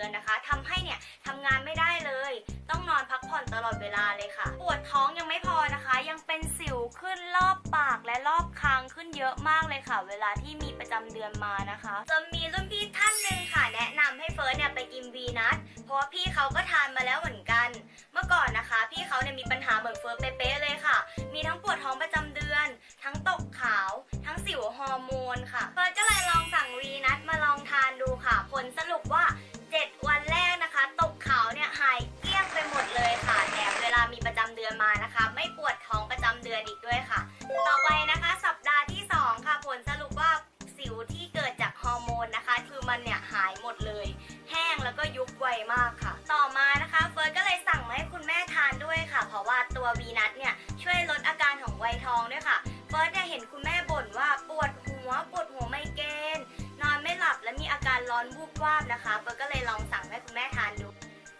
อนนะคะทำให้เนี่ยทำงานไม่ได้เลย ต้องนอนพักผ่อนตลอดเวลาเลยค่ะ ปวดท้องยังไม่พอนะคะ ยังเป็นสิวขึ้นรอบปากและรอบคางขึ้นเยอะมากเลยค่ะ เวลาที่มีประจำเดือนมานะคะจนมีรุ่นพี่ท่านหนึ่งค่ะ แนะนำให้เฟิร์สเนี่ยไปกินวีนัทเพราะว่าพี่เขาก็ทานมาแล้วเหมือนกัน เมื่อก่อนนะคะ พี่เขาเนี่ยมีปัญหาเหมือนเฟิร์สเป๊ะๆเลยค่ะ มีทั้งปวดท้องประจำเดือน ทั้งตกขาว ทั้งสิวฮอร์โมนค่ะเฟิร์ส สิวที่เกิดจากฮอร์โมนนะคะ คือมันเนี่ยหายหมดเลย แห้งแล้วก็ยุบไวมากค่ะ ต่อมานะคะเฟิร์สก็เลยสั่งมาให้คุณแม่ทานด้วยค่ะ เพราะว่าตัววีนัทเนี่ยช่วยลดอาการของไวทองด้วยค่ะเฟิร์สเนี่ยเห็นคุณแม่บ่นว่าปวดหัวปวดหัวไมเกรนนอนไม่หลับและมีอาการร้อนวูบวาบนะคะเฟิร์สก็เลยลองสั่งให้คุณแม่ทานดู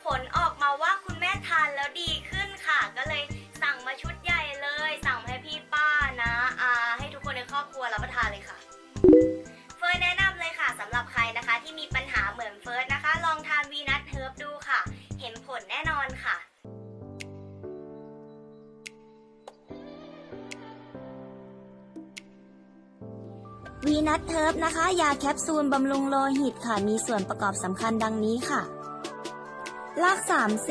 ผลออก วีนัทเทิร์บนะคะ ยาแคปซูลบำรุงโลหิตค่ะ มีส่วนประกอบสำคัญดังนี้ค่ะ ราก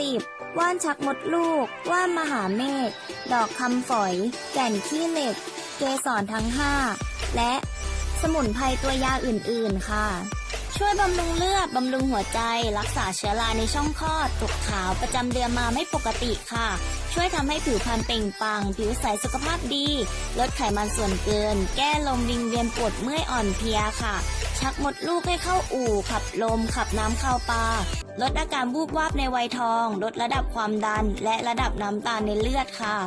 30 ว่านชักมดลูก ว่านมหาเมฆ ดอกคำฝอย แก่นขี้เหล็ก เกสรทั้ง 5 และสมุนไพรตัวยาอื่นๆค่ะ ช่วยบำรุงเลือด บำรุงหัวใจ รักษาเชื้อราในช่องคลอดตกขาวประจำเดือนมาไม่ปกติค่ะ ช่วยทำให้ผิวพรรณเปล่งปลัง ผิวใสสุขภาพดี ลดไขมันส่วนเกิน แก้ลมวิงเวียนปวดเมื่อยอ่อนเพลียค่ะ ชักหมดลูกให้เข้าอู่ ขับลม ขับน้ำเข้าปลาลดอาการวูบวาบในวัยทอง ลดระดับความดัน และระดับน้ำตาลในเลือดค่ะ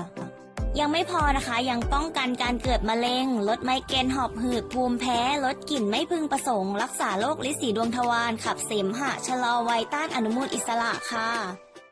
ยังไม่พอนะคะยังป้องกันการเกิดมะเร็ง ลดไมเกรนหอบหืดภูมิแพ้ ลดกลิ่นไม่พึงประสงค์ รักษาโรคลิสีดวงทวารขับเสมหะชะลอวัยต้านอนุมูลอิสระค่ะ